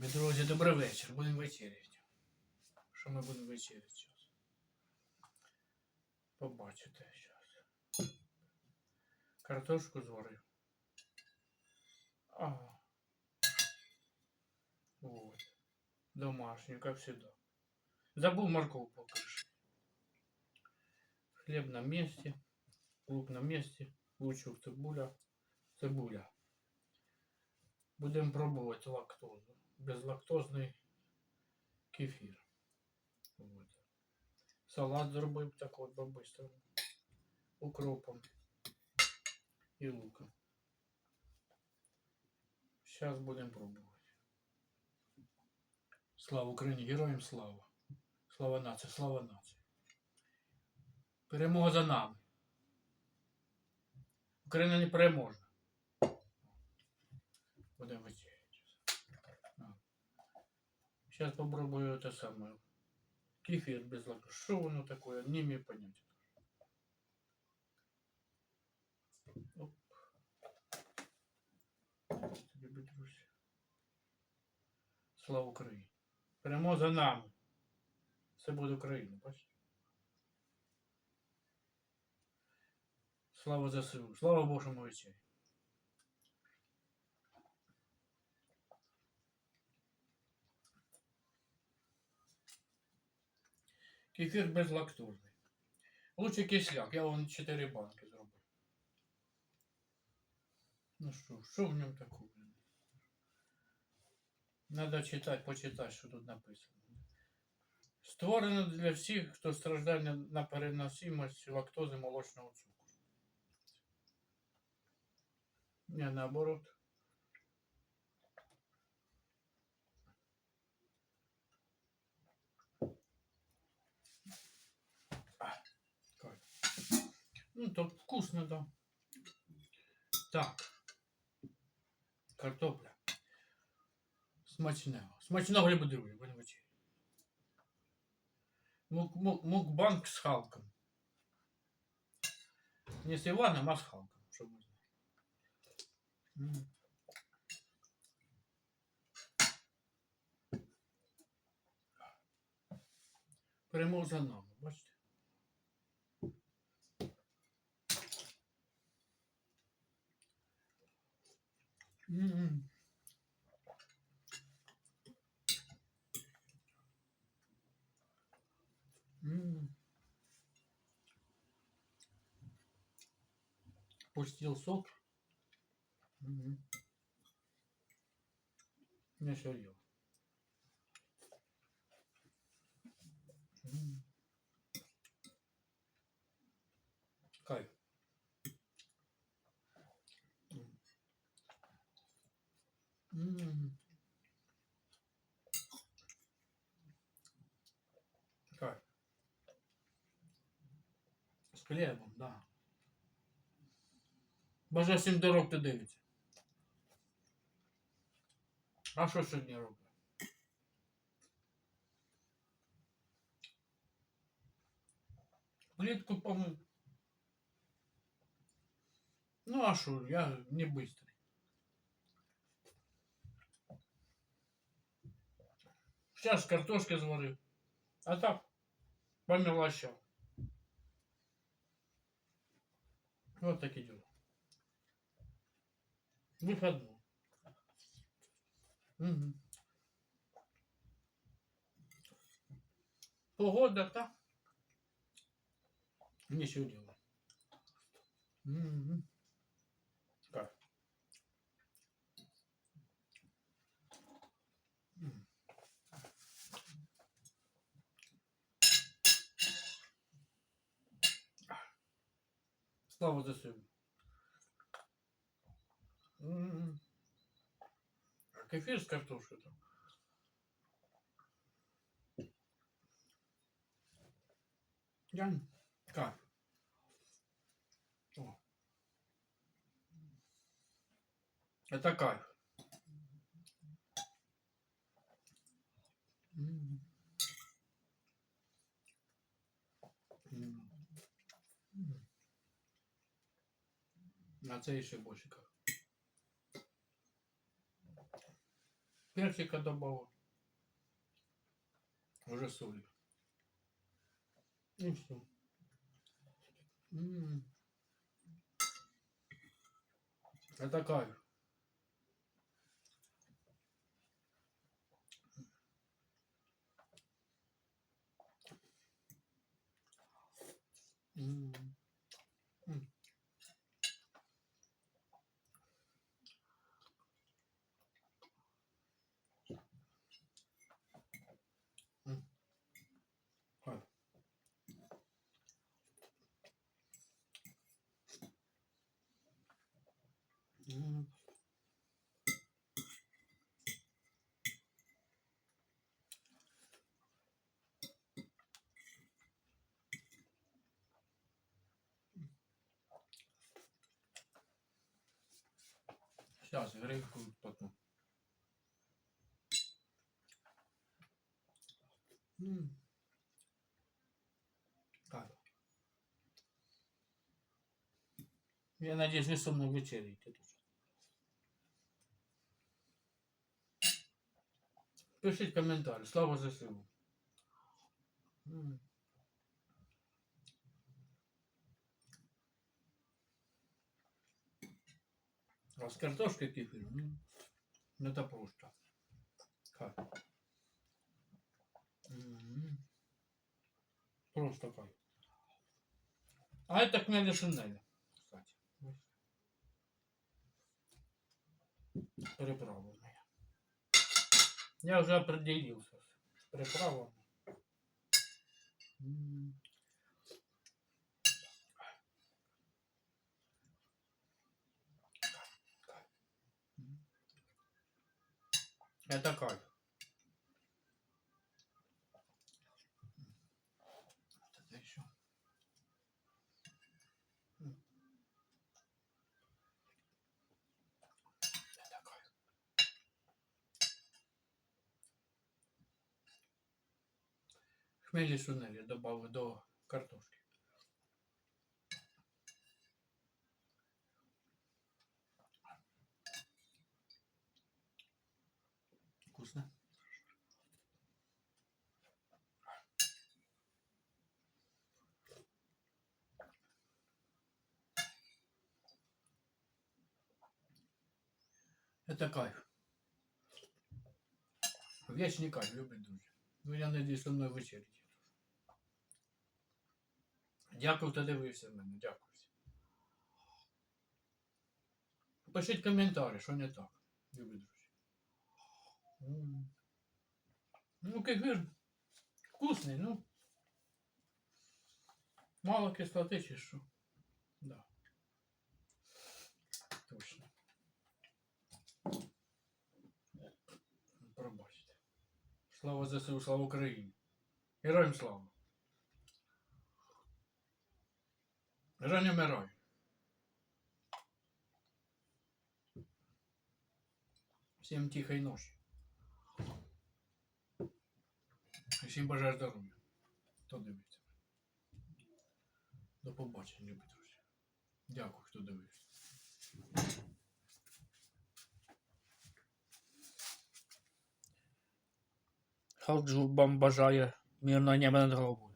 Любі друзі, добрий вечір. Будемо вечеряти. Що ми будемо вечеряти зараз? Побачите зараз. Картошку зварив. Ага. Вот. Домашнюю, как всегда. Забыл морковку покрышить. Хлеб на месте. Лук на месте. Лучок цибуля. Цибуля. Будемо пробувати лактозу. Безлактозний кефір. От. Салат зробив так от по-бистрому. Укропом і луком. Зараз будемо пробувати. Слава Україні! Героям слава! Слава нації! Слава нації! Перемога за нами! Україна не переможна! Будемо вечеряти. Сейчас попробую это самое. Кефир без лактозы. Что оно такое? Не имею понятия. Оп. Слава Україні. Перемога за нами. Це буде Україна, бачите? Слава ЗСУ. Слава Божому вечері. Кефір безлактозний. Лучше кисляк. Я вон 4 банки зробив. Ну що, що в ньому такого? Надо читати, почитати, що тут написано. Створено для всіх, хто страждає на- переносимость лактози молочного цукру. Не, наоборот. Ну, так вкусно, да. Так. Картопля. Смачного. Смачного любі друзі, будемо вечері. Мук, мук, мукбанк з Халком. Не з Іваном, а з Халком, щоб ви знали. М. Перемог за нами, бачите? Пустил сок. Мгм. Не. М. Кайф. М. М. Кайф. З хлібом, да. Бажаю всім дорог ти дивиться. А що сьогодні роблю? Плитку помив. Ну а що, я не быстрый. Сейчас картошки зварив. А так, по мелочам. Вот такие дела. Выходной. Угу. Погода, так? Ничего делать. Угу. Как? Слава ЗСУ. М. А Кефир с картошкой там. Я... Как? О. Это кайф. М. М. М. А це ще більше кайф. Перчика добавил. Уже соли. И все. М. Это кайф. М. М. М. Кайф. М. Сейчас грейку потом. М. Кайф. Я надеюсь, вы со мной вечерите. Пишіть коментарі. Слава ЗСУ. М. А с картошкой кефир, ну, это просто. Как? М. Просто как. А это хмели шинели, кстати. Приправа моя. Я уже определился с приправами. Это как? Вот это еще. Это? Хмели сунели добавил до картошки. Вкусно. Это кайф. Вечний кайф, любить друзі. Ну я надіюсь, со мною вечеряти. Дякую, хто дивився в мене. Дякую. Пишіть коментарі, що не так. Любі друзі. М. Ну, кефір вкусний, ну. Мало кислоти чи. Да. Точно. Пробачте. Слава ЗСУ, слава Україні. Героям слава. Женя Мирой. Всім тихої ночі. І Всім бажаю здоров'я. Хто дивиться. До побачення, любі друзі. Дякую, хто дивився. Ходжу вам бажає мирного неба над головою.